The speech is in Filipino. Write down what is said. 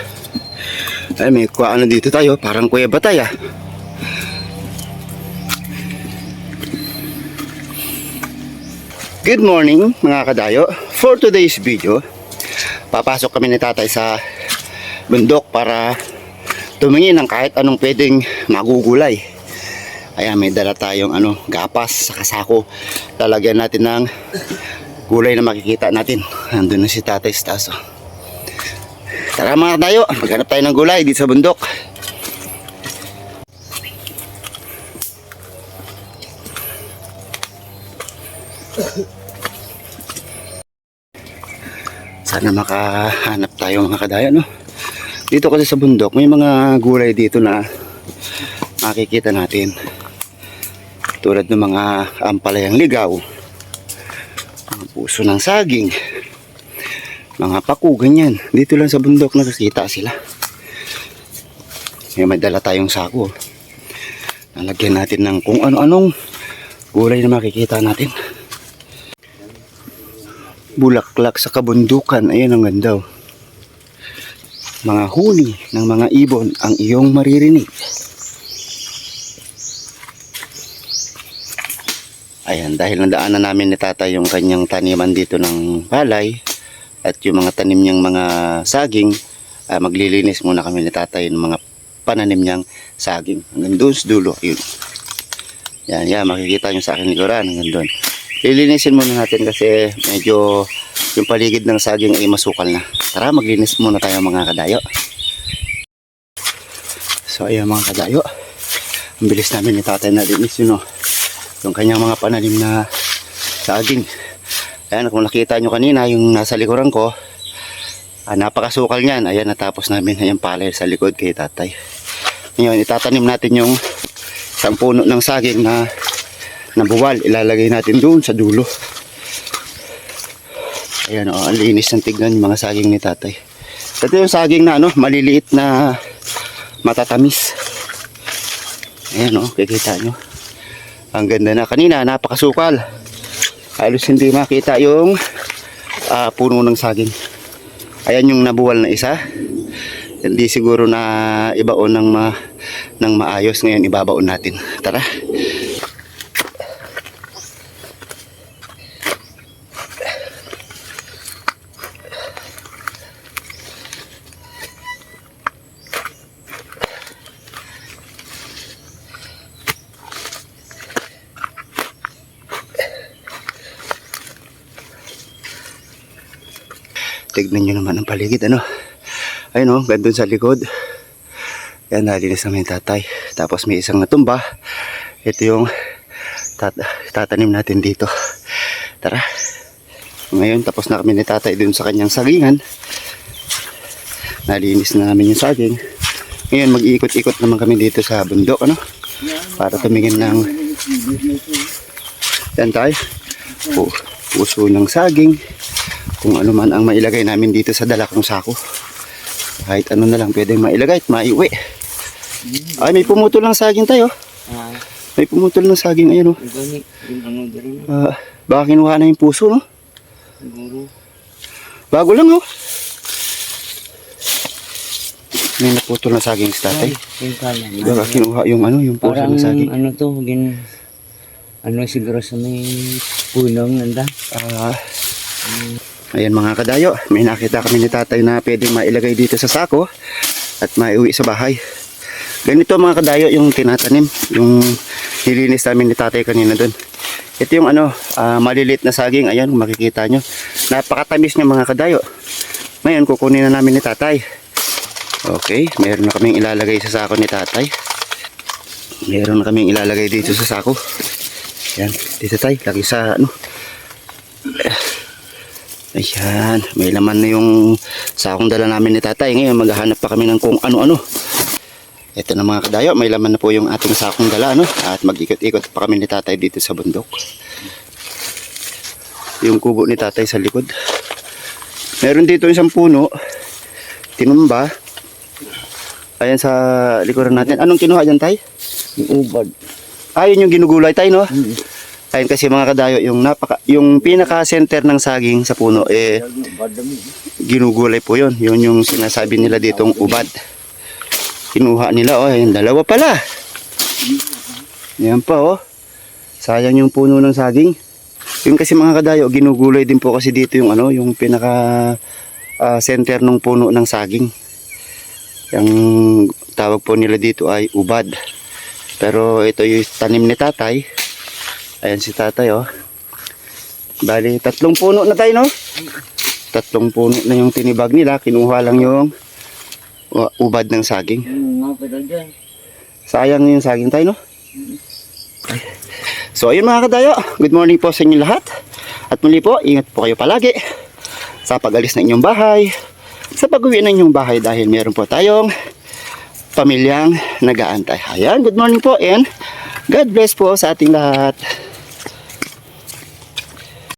Ay, may kuha ano dito tayo. Parang kuya batay ah. Good morning mga kadayo. For today's video, papasok kami ni tatay sa bundok para tumingin ng kahit anong pwedeng magugulay. Ayan, may dala tayong ano, gapas sa kasako. Lalagyan natin ng gulay na makikita natin. Nandun na si tatay oh. Tara mga tayo, maghanap tayo ng gulay dito sa bundok. Sana makahanap tayo mga kadaya, no? Dito kasi sa bundok, may mga gulay dito na makikita natin. Tulad ng mga ampalayang ligaw, mga puso ng saging, mga paku, ganyan. Dito lang sa bundok nakikita sila. May may dala tayong sako. Nalagyan natin ng kung ano-anong gulay na makikita natin. Bulaklak sa kabundukan. Ayan ang ganda. oh. Mga huni ng mga ibon ang iyong maririnig. Ayan, dahil nadaanan namin ni tata yung kanyang taniman dito ng palay at yung mga tanim niyang mga saging, ah, maglilinis muna kami ni tatay ng mga pananim niyang saging. Hanggang doon sa dulo, yun. Yan, yan, makikita nyo sa akin likuran, hanggang doon. Lilinisin muna natin kasi medyo yung paligid ng saging ay masukal na. Tara, maglinis muna tayo mga kadayo. So, ayan mga kadayo. Ang bilis namin ni tatay na linis yun, oh. Yung kanyang mga pananim na saging. Ayan, kung nakita nyo kanina, yung nasa likuran ko, ah, napakasukal niyan. Ayan, natapos namin yung palay sa likod kay tatay. Ngayon, itatanim natin yung isang puno ng saging na nabuwal. Ilalagay natin doon sa dulo. Ayan, oh, ang linis ng tignan yung mga saging ni tatay. Ito yung saging na, ano, maliliit na matatamis. Ayan, oh, kikita nyo. Ang ganda na. Kanina, napakasukal. Halos hindi makita yung ah, puno ng saging. Ayan yung nabuwal na isa. Hindi siguro na ibaon ng, ma, ng maayos. Ngayon, ibabaon natin. Tara. Tignan nyo naman ang paligid, ano. Ayun o, gandun sa likod. Yan, nalinis namin yung tatay. Tapos may isang natumba. Ito yung tat tatanim natin dito. Tara. Ngayon, tapos na kami ni tatay dun sa kanyang sagingan. Nalinis na namin yung saging. Ngayon, mag-iikot-ikot naman kami dito sa bundok, ano. Para tumingin ng... Yan tayo. Pu- puso ng saging kung ano man ang mailagay namin dito sa dala kong sako. Kahit ano na lang pwedeng mailagay at maiuwi. Ay, may pumutol ng saging tayo. Ah, May pumutol ng saging, ayun oh. Ah, baka kinuha na yung puso, no? Bago lang, oh. May naputol na saging sa tatay. Baka kinuha yung ano, yung puso ng saging. ano to, gin, ano siguro sa may punong nanda. Ah, ayan mga kadayo, may nakita kami ni tatay na pwedeng mailagay dito sa sako at maiuwi sa bahay. Ganito mga kadayo yung tinatanim, yung nilinis namin ni tatay kanina doon. Ito yung ano, ah, malilit na saging, ayan makikita nyo. Napakatamis niya mga kadayo. Ngayon kukunin na namin ni tatay. Okay, meron na kaming ilalagay sa sako ni tatay. Meron na kaming ilalagay dito sa sako. Yan, dito tayo, lagi sa ano, Ayan, may laman na yung sakong dala namin ni tatay. Ngayon, maghahanap pa kami ng kung ano-ano. Ito na mga kadayo, may laman na po yung ating sakong dala, no? At mag-ikot-ikot pa kami ni tatay dito sa bundok. Yung kubo ni tatay sa likod. Meron dito isang puno, tinumba. Ayan sa likuran natin. Anong kinuha dyan, tay? Yung ubad. Ayun yung ginugulay tay, no? Mm. Ayun kasi mga kadayo, yung napaka yung pinaka center ng saging sa puno eh ginugulay po yon yun yung sinasabi nila ditong ubad. Kinuha nila oh yung dalawa pala. Yan pa oh. Sayang yung puno ng saging. Yun kasi mga kadayo ginugulay din po kasi dito yung ano yung pinaka ah, center ng puno ng saging. Yung tawag po nila dito ay ubad. Pero ito yung tanim ni tatay ayan si tatay oh. Bali tatlong puno na tayo no? Tatlong puno na yung tinibag nila. Kinuha lang yung uh, ubad ng saging. Sayang yung saging tayo no? So ayun mga kadayo. Good morning po sa inyo lahat. At muli po ingat po kayo palagi sa pag-alis ng inyong bahay sa pag-uwi ng inyong bahay dahil meron po tayong pamilyang nag-aantay. Ayan good morning po and God bless po sa ating lahat